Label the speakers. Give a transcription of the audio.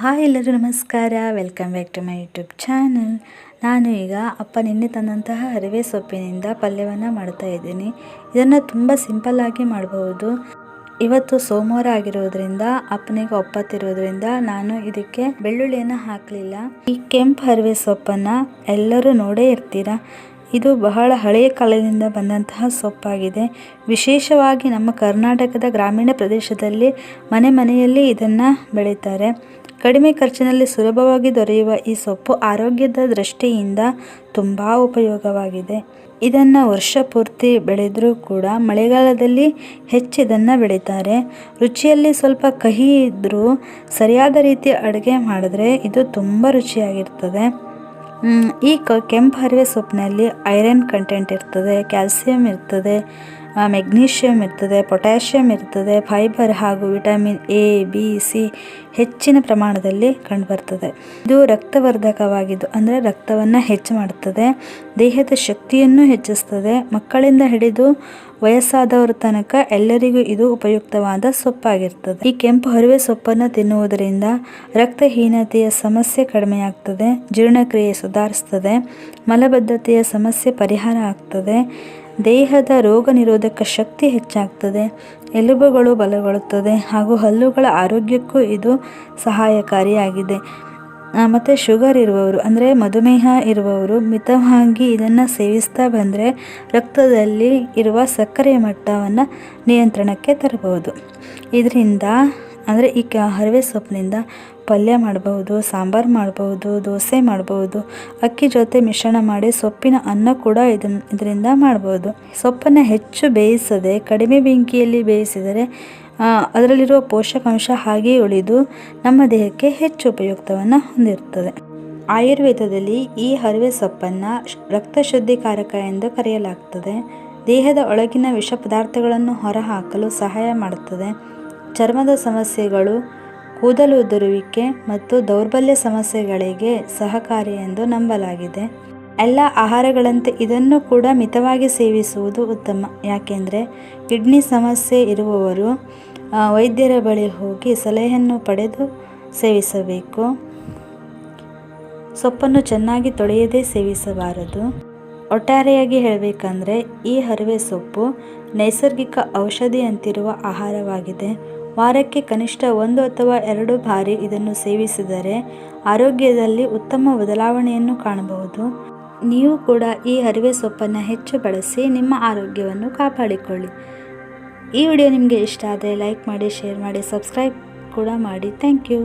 Speaker 1: Hi ಎಲ್ಲರೂ, ನಮಸ್ಕಾರ. Welcome back to my YouTube channel ನಾನು ಈಗ ಅಪ್ಪ ನಿನ್ನೆ ತಂದಂತಹ ಅರಿವೆ ಸೊಪ್ಪಿನಿಂದ ಪಲ್ಯವನ್ನು ಮಾಡ್ತಾ ಇದ್ದೀನಿ. ಇದನ್ನು ತುಂಬ ಸಿಂಪಲ್ಲಾಗಿ ಮಾಡಬಹುದು. ಇವತ್ತು ಸೋಮವಾರ ಆಗಿರೋದ್ರಿಂದ, ಅಪ್ಪನಿಗೆ ಒಪ್ಪತ್ತಿರೋದ್ರಿಂದ ನಾನು ಇದಕ್ಕೆ ಬೆಳ್ಳುಳ್ಳಿಯನ್ನು ಹಾಕಲಿಲ್ಲ. ಈ ಕೆಂಪು ಅರಿವೆ ಸೊಪ್ಪನ್ನು ಎಲ್ಲರೂ ನೋಡೇ ಇರ್ತೀರ? ಇದು ಬಹಳ ಹಳೆಯ ಕಾಲದಿಂದ ಬಂದಂತಹ ಸೊಪ್ಪಾಗಿದೆ. ವಿಶೇಷವಾಗಿ ನಮ್ಮ ಕರ್ನಾಟಕದ ಗ್ರಾಮೀಣ ಪ್ರದೇಶದಲ್ಲಿ ಮನೆ ಮನೆಯಲ್ಲಿ ಇದನ್ನು ಬೆಳೀತಾರೆ. ಕಡಿಮೆ ಖರ್ಚಿನಲ್ಲಿ ಸುಲಭವಾಗಿ ದೊರೆಯುವ ಈ ಸೊಪ್ಪು ಆರೋಗ್ಯದ ದೃಷ್ಟಿಯಿಂದ ತುಂಬ ಉಪಯೋಗವಾಗಿದೆ. ಇದನ್ನು ವರ್ಷ ಪೂರ್ತಿ ಬೆಳೆದರೂ ಕೂಡ ಮಳೆಗಾಲದಲ್ಲಿ ಹೆಚ್ಚು ಇದನ್ನು ಬೆಳೀತಾರೆ. ರುಚಿಯಲ್ಲಿ ಸ್ವಲ್ಪ ಕಹಿ ಇದ್ದರೂ ಸರಿಯಾದ ರೀತಿ ಅಡುಗೆ ಮಾಡಿದ್ರೆ ಇದು ತುಂಬ ರುಚಿಯಾಗಿರ್ತದೆ. ಈ ಕೆಂಪು ಹರಿವೆ ಸೊಪ್ಪಿನಲ್ಲಿ ಐರನ್ ಕಂಟೆಂಟ್ ಇರ್ತದೆ ಕ್ಯಾಲ್ಸಿಯಂ ಇರ್ತದೆ ಮೆಗ್ನೀಷಿಯಮ್ ಇರ್ತದೆ ಪೊಟ್ಯಾಷಿಯಮ್ ಇರ್ತದೆ, ಫೈಬರ್ ಹಾಗೂ ವಿಟಮಿನ್ ಎ, ಬಿ, ಸಿ ಹೆಚ್ಚಿನ ಪ್ರಮಾಣದಲ್ಲಿ ಕಂಡುಬರ್ತದೆ. ಇದು ರಕ್ತವರ್ಧಕವಾಗಿದ್ದು, ಅಂದರೆ ರಕ್ತವನ್ನು ಹೆಚ್ಚು ಮಾಡುತ್ತದೆ. ದೇಹದ ಶಕ್ತಿಯನ್ನು ಹೆಚ್ಚಿಸ್ತದೆ. ಮಕ್ಕಳಿಂದ ಹಿಡಿದು ವಯಸ್ಸಾದವರ ತನಕ ಎಲ್ಲರಿಗೂ ಇದು ಉಪಯುಕ್ತವಾದ ಸೊಪ್ಪಾಗಿರ್ತದೆ. ಈ ಕೆಂಪು ಹರಿವೆ ಸೊಪ್ಪನ್ನು ತಿನ್ನುವುದರಿಂದ ರಕ್ತಹೀನತೆಯ ಸಮಸ್ಯೆ ಕಡಿಮೆಯಾಗ್ತದೆ, ಜೀರ್ಣಕ್ರಿಯೆ ಸುಧಾರಿಸ್ತದೆ, ಮಲಬದ್ಧತೆಯ ಸಮಸ್ಯೆ ಪರಿಹಾರ ಆಗ್ತದೆ. ದೇಹದ ರೋಗ ನಿರೋಧಕ ಶಕ್ತಿ ಹೆಚ್ಚಾಗ್ತದೆ, ಎಲುಬುಗಳು ಬಲಗೊಳ್ಳುತ್ತದೆ ಹಾಗೂ ಹಲ್ಲುಗಳ ಆರೋಗ್ಯಕ್ಕೂ ಇದು ಸಹಾಯಕಾರಿಯಾಗಿದೆ. ಮತ್ತು ಶುಗರ್ ಇರುವವರು, ಅಂದರೆ ಮಧುಮೇಹ ಇರುವವರು, ಮಿತವಾಗಿ ಇದನ್ನು ಸೇವಿಸ್ತಾ ಬಂದರೆ ರಕ್ತದಲ್ಲಿ ಇರುವ ಸಕ್ಕರೆಯ ಮಟ್ಟವನ್ನು ನಿಯಂತ್ರಣಕ್ಕೆ ತರಬಹುದು. ಇದರಿಂದ, ಅಂದರೆ ಈ ಕ, ಹರಿವೆ ಸೊಪ್ಪಿನಿಂದ ಪಲ್ಯ ಮಾಡಬಹುದು, ಸಾಂಬಾರು ಮಾಡಬಹುದು, ದೋಸೆ ಮಾಡಬಹುದು, ಅಕ್ಕಿ ಜೊತೆ ಮಿಶ್ರಣ ಮಾಡಿ ಸೊಪ್ಪಿನ ಅನ್ನ ಕೂಡ ಇದನ್ನು ಇದರಿಂದ ಮಾಡಬಹುದು. ಸೊಪ್ಪನ್ನು ಹೆಚ್ಚು ಬೇಯಿಸದೆ, ಕಡಿಮೆ ಬೆಂಕಿಯಲ್ಲಿ ಬೇಯಿಸಿದರೆ ಅದರಲ್ಲಿರುವ ಪೋಷಕಾಂಶ ಹಾಗೆಯೇ ಉಳಿದು ನಮ್ಮ ದೇಹಕ್ಕೆ ಹೆಚ್ಚು ಉಪಯುಕ್ತವನ್ನು ಹೊಂದಿರುತ್ತದೆ. ಆಯುರ್ವೇದದಲ್ಲಿ ಈ ಹರಿವೆ ಸೊಪ್ಪನ್ನು ರಕ್ತ ಶುದ್ಧಿಕಾರಕ ಎಂದು ಕರೆಯಲಾಗ್ತದೆ. ದೇಹದ ಒಳಗಿನ ವಿಷ ಪದಾರ್ಥಗಳನ್ನು ಹೊರಹಾಕಲು ಸಹಾಯ ಮಾಡುತ್ತದೆ. ಚರ್ಮದ ಸಮಸ್ಯೆಗಳು ಕೂದಲು ಉದುರುವಿಕೆ ಮತ್ತು ದೌರ್ಬಲ್ಯ ಸಮಸ್ಯೆಗಳಿಗೆ ಸಹಕಾರಿ ಎಂದು ನಂಬಲಾಗಿದೆ. ಎಲ್ಲ ಆಹಾರಗಳಂತೆ ಇದನ್ನು ಕೂಡ ಮಿತವಾಗಿ ಸೇವಿಸುವುದು ಉತ್ತಮ. ಯಾಕೆಂದರೆ, ಕಿಡ್ನಿ ಸಮಸ್ಯೆ ಇರುವವರು ವೈದ್ಯರ ಬಳಿ ಹೋಗಿ ಸಲಹೆಯನ್ನು ಪಡೆದು ಸೇವಿಸಬೇಕು. ಸೊಪ್ಪನ್ನು ಚೆನ್ನಾಗಿ ತೊಳೆಯದೇ ಸೇವಿಸಬಾರದು. ಒಟ್ಟಾರೆಯಾಗಿ ಹೇಳಬೇಕಂದ್ರೆ, ಈ ಹರಿವೆ ಸೊಪ್ಪು ನೈಸರ್ಗಿಕ ಔಷಧಿಯಂತಿರುವ ಆಹಾರವಾಗಿದೆ. ವಾರಕ್ಕೆ ಕನಿಷ್ಠ ಒಂದು ಅಥವಾ ಎರಡು ಬಾರಿ ಇದನ್ನು ಸೇವಿಸಿದರೆ ಆರೋಗ್ಯದಲ್ಲಿ ಉತ್ತಮ ಬದಲಾವಣೆಯನ್ನು ಕಾಣಬಹುದು. ನೀವು ಕೂಡ ಈ ಹರಿವೆ ಸೊಪ್ಪನ್ನು ಹೆಚ್ಚು ಬಳಸಿ ನಿಮ್ಮ ಆರೋಗ್ಯವನ್ನು ಕಾಪಾಡಿಕೊಳ್ಳಿ. ಈ ವಿಡಿಯೋ ನಿಮಗೆ ಇಷ್ಟ ಆದರೆ ಲೈಕ್ ಮಾಡಿ, ಶೇರ್ ಮಾಡಿ, ಸಬ್ಸ್ಕ್ರೈಬ್ ಕೂಡ ಮಾಡಿ. Thank you.